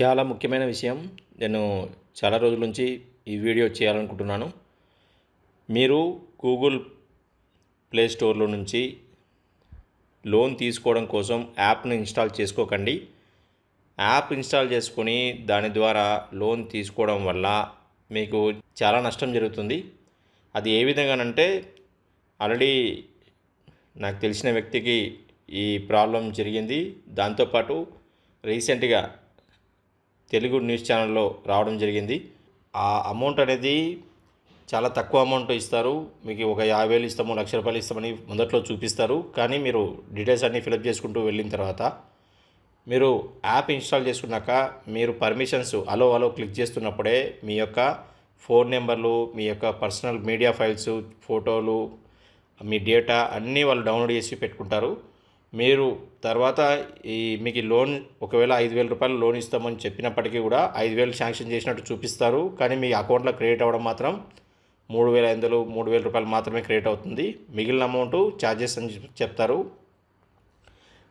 చాలా ముఖ్యమైన విషయం. నేను చాలా రోజుల నుంచి ఈ వీడియో చేయాలనుకుంటున్నాను. మీరు గూగుల్ ప్లే స్టోర్లో నుంచి లోన్ తీసుకోవడం కోసం యాప్ను ఇన్స్టాల్ చేసుకోకండి. యాప్ ఇన్స్టాల్ చేసుకొని దాని ద్వారా లోన్ తీసుకోవడం వల్ల మీకు చాలా నష్టం జరుగుతుంది. అది ఏ విధంగానంటే ఆల్రెడీ నాకు తెలిసిన వ్యక్తికి ఈ ప్రాబ్లం జరిగింది. దాంతోపాటు రీసెంట్గా తెలుగు న్యూస్ ఛానల్లో రావడం జరిగింది. ఆ అమౌంట్ అనేది చాలా తక్కువ అమౌంట్ ఇస్తారు. మీకు ఒక యాభై వేలు ఇస్తాము లక్ష రూపాయలు ఇస్తామని మొదట్లో చూపిస్తారు. కానీ మీరు డీటెయిల్స్ అన్నీ ఫిలప్ చేసుకుంటూ వెళ్ళిన తర్వాత మీరు యాప్ ఇన్స్టాల్ చేసుకున్నాక మీరు పర్మిషన్స్ అలో అలో క్లిక్ చేస్తున్నప్పుడే మీ యొక్క ఫోన్ నెంబర్లు మీ యొక్క పర్సనల్ మీడియా ఫైల్స్ ఫోటోలు మీ డేటా అన్నీ వాళ్ళు డౌన్లోడ్ చేసి పెట్టుకుంటారు. మీరు తర్వాత ఈ మీకు లోన్ ఒకవేళ ఐదు వేల రూపాయలు లోన్ ఇస్తామని చెప్పినప్పటికీ కూడా ఐదు వేలు శాంక్షన్ చేసినట్టు చూపిస్తారు. కానీ మీ అకౌంట్లో క్రెడిట్ అవ్వడం మాత్రం మూడు వేల ఐదు వందలు మూడు వేల రూపాయలు మాత్రమే క్రియేట్ అవుతుంది. మిగిలిన అమౌంట్ ఛార్జెస్ అని చెప్తారు.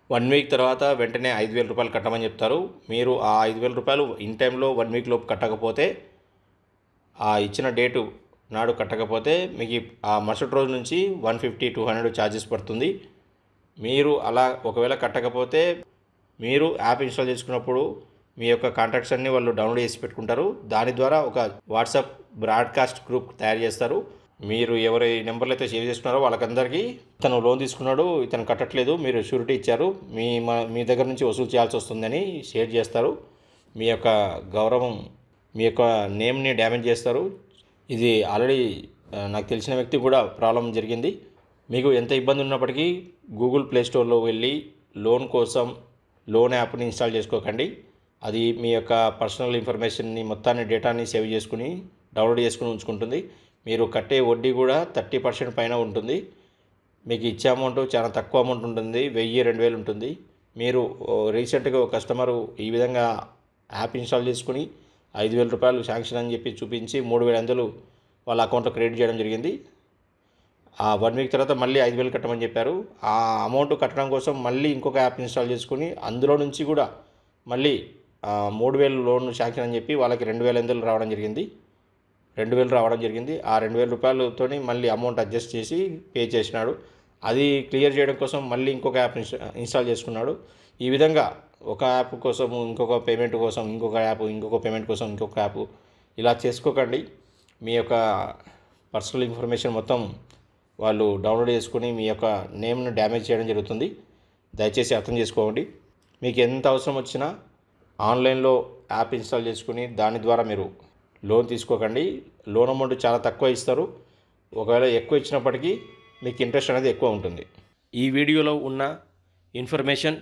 వన్ వీక్ తర్వాత వెంటనే ఐదు వేల రూపాయలు కట్టమని చెప్తారు. మీరు ఆ ఐదు వేల రూపాయలు ఇన్ టైంలో వన్ వీక్ లోపు కట్టకపోతే ఆ ఇచ్చిన డేటు నాడు కట్టకపోతే మీకు ఆ మరుసటి రోజు నుంచి one fifty two hundred charges పడుతుంది. మీరు అలా ఒకవేళ కట్టకపోతే మీరు యాప్ ఇన్స్టాల్ చేసుకున్నప్పుడు మీ యొక్క కాంటాక్ట్స్ అన్ని వాళ్ళు డౌన్లోడ్ చేసి పెట్టుకుంటారు. దాని ద్వారా ఒక వాట్సాప్ బ్రాడ్కాస్ట్ గ్రూప్ తయారు చేస్తారు. మీరు ఎవరి నెంబర్లు అయితే సేవ్ చేసుకున్నారో వాళ్ళకందరికీ ఇతను లోన్ తీసుకున్నాడు ఇతను కట్టట్లేదు మీరు షూరిటీ ఇచ్చారు మీ మా- మీ దగ్గర నుంచి వసూలు చేయాల్సి వస్తుందని షేర్ చేస్తారు. మీ యొక్క గౌరవం మీ యొక్క నేమ్ని డ్యామేజ్ చేస్తారు. ఇది ఆల్రెడీ నాకు తెలిసిన వ్యక్తి కూడా ప్రాబ్లం జరిగింది. మీకు ఎంత ఇబ్బంది ఉన్నప్పటికీ గూగుల్ ప్లే స్టోర్లో వెళ్ళి లోన్ కోసం లోన్ యాప్ని ఇన్స్టాల్ చేసుకోకండి. అది మీ యొక్క పర్సనల్ ఇన్ఫర్మేషన్ని మొత్తాన్ని డేటాని సేవ్ చేసుకుని డౌన్లోడ్ చేసుకుని ఉంచుకుంటుంది. మీరు కట్టే వడ్డీ కూడా థర్టీ పర్సెంట్ పైన ఉంటుంది. మీకు ఇచ్చే అమౌంట్ చాలా తక్కువ అమౌంట్ ఉంటుంది. వెయ్యి రెండు వేలు ఉంటుంది. మీరు రీసెంట్గా ఒక కస్టమరు ఈ విధంగా యాప్ ఇన్స్టాల్ చేసుకుని ఐదు వేల రూపాయలు శాంక్షన్ అని చెప్పి చూపించి మూడు వేల వందలు వాళ్ళ అకౌంట్లో క్రెడిట్ చేయడం జరిగింది. ఆ వన్ వీక్ తర్వాత మళ్ళీ ఐదు వేలు కట్టమని చెప్పారు. ఆ అమౌంట్ కట్టడం కోసం మళ్ళీ ఇంకొక యాప్ ఇన్స్టాల్ చేసుకుని అందులో నుంచి కూడా మళ్ళీ మూడు వేలు లోన్ శాంక్షన్ అని చెప్పి వాళ్ళకి రెండు వేల ఎనిమిది రావడం జరిగింది. రెండు వేలు రావడం జరిగింది. ఆ రెండు వేల రూపాయలతోని మళ్ళీ అమౌంట్ అడ్జస్ట్ చేసి పే చేసినాడు. అది క్లియర్ చేయడం కోసం మళ్ళీ ఇంకొక యాప్ ఇన్స్టాల్ చేసుకున్నాడు. ఈ విధంగా ఒక యాప్ కోసం ఇంకొక పేమెంట్ కోసం ఇంకొక యాప్ ఇంకొక పేమెంట్ కోసం ఇంకొక యాప్ ఇలా చేసుకోకండి. మీ యొక్క పర్సనల్ ఇన్ఫర్మేషన్ మొత్తం వాళ్ళు డౌన్లోడ్ చేసుకుని మీ యొక్క నేమ్ను డ్యామేజ్ చేయడం జరుగుతుంది. దయచేసి అర్థం చేసుకోండి. మీకు ఎంత అవసరం వచ్చినా ఆన్లైన్లో యాప్ ఇన్స్టాల్ చేసుకుని దాని ద్వారా మీరు లోన్ తీసుకోకండి. లోన్ అమౌంట్ చాలా తక్కువ ఇస్తారు. ఒకవేళ ఎక్కువ ఇచ్చినప్పటికీ మీకు ఇంట్రెస్ట్ అనేది ఎక్కువ ఉంటుంది. ఈ వీడియోలో ఉన్న ఇన్ఫర్మేషన్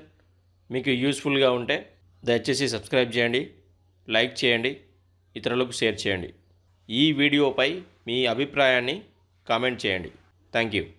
మీకు యూస్ఫుల్గా ఉంటే దయచేసి సబ్స్క్రైబ్ చేయండి లైక్ చేయండి ఇతరులకు షేర్ చేయండి. ఈ వీడియోపై మీ అభిప్రాయాన్ని కామెంట్ చేయండి. Thank you.